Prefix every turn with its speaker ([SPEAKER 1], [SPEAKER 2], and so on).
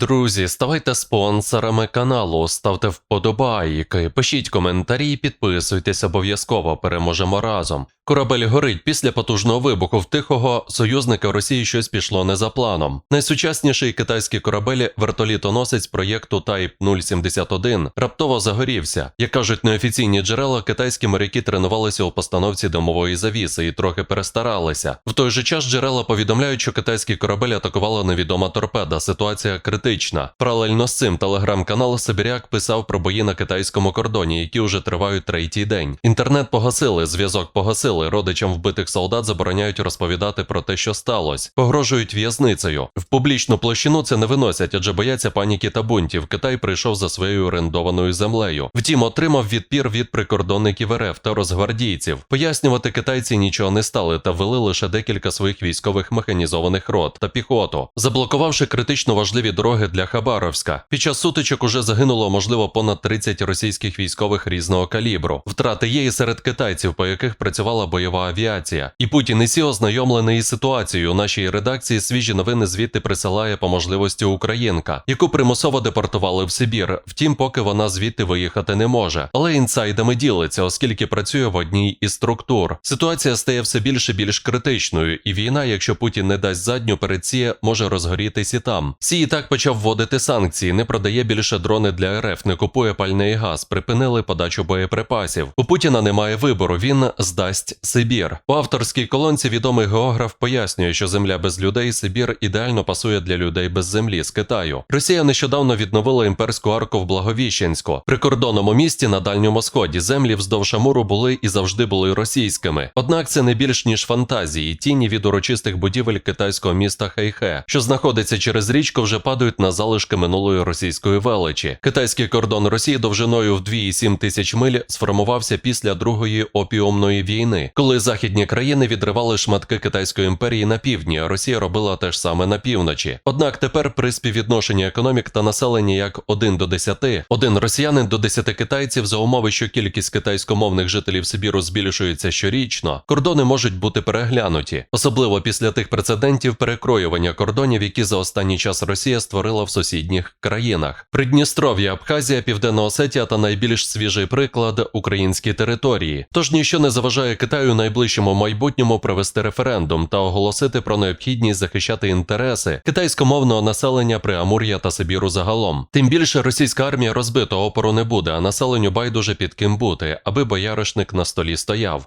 [SPEAKER 1] Друзі, ставайте спонсорами каналу, ставте вподобайки, пишіть коментарі, підписуйтесь обов'язково, переможемо разом. Корабель горить після потужного вибуху в Тихого союзника Росії щось пішло не за планом. Найсучасніший китайський корабель вертолітоносець проєкту Type 071 раптово загорівся. Як кажуть неофіційні джерела, китайські моряки тренувалися у постановці димової завіси і трохи перестаралися. В той же час джерела повідомляють, що китайський корабель атакувала невідома торпеда. Ситуація критична. Паралельно з цим телеграм-канал Сибіряк писав про бої на китайському кордоні, які вже тривають третій день. Інтернет погасили, зв'язок погасили. Родичам вбитих солдат забороняють розповідати про те, що сталося. Погрожують в'язницею. В публічну площину це не виносять, адже бояться паніки та бунтів. Китай прийшов за своєю орендованою землею. Втім, отримав відпір від прикордонників РФ та розгвардійців. Пояснювати китайці нічого не стали та ввели лише декілька своїх військових механізованих рот та піхоту, заблокувавши критично важливі дороги для Хабаровська. Під час сутичок уже загинуло можливо понад 30 російських військових різного калібру. Втрати є і серед китайців, по яких працювала бойова авіація. І Путін і Сі ознайомлений із ситуацією. У нашій редакції свіжі новини звідти присилає по можливості Українка, яку примусово депортували в Сибір. Втім, поки вона звідти виїхати не може. Але інсайдами ділиться, оскільки працює в одній із структур. Ситуація стає все більше більш критичною, і війна, якщо Путін не дасть задню перед Сі, може розгорітись і там. Сі і так почав вводити санкції, не продає більше дрони для РФ, не купує пальний газ, припинили подачу боєприпасів. У Путіна немає вибору. Він здасть Сибір. У авторській колонці відомий географ пояснює, що земля без людей Сибір ідеально пасує для людей без землі з Китаю. Росія нещодавно відновила імперську арку в Благовіщенську. Прикордонному місті на дальньому сході землі вздовж Амуру були і завжди були російськими. Однак це не більш ніж фантазії, тіні від урочистих будівель китайського міста Хайхе, що знаходиться через річку, вже падають на залишки минулої російської величі. Китайський кордон Росії довжиною в 2,7 тисяч миль сформувався після другої опіумної війни, коли західні країни відривали шматки китайської імперії на півдні, а Росія робила те ж саме на півночі. Однак тепер при співвідношенні економік та населення як 1 до 10, один росіянин до 10 китайців за умови, що кількість китайськомовних жителів Сибіру збільшується щорічно, кордони можуть бути переглянуті, особливо після тих прецедентів перекроювання кордонів, які за останній час Росія створила в сусідніх країнах. Придністров'я, Абхазія, Південна Осетія та найбільш свіжий приклад українські території. Тож ніщо не заважає Китаю найближчому майбутньому провести референдум та оголосити про необхідність захищати інтереси китайськомовного населення Преамур'я та Сибіру загалом. Тим більше російська армія розбита опору не буде, а населенню байдуже під ким бути, аби бояришник на столі стояв.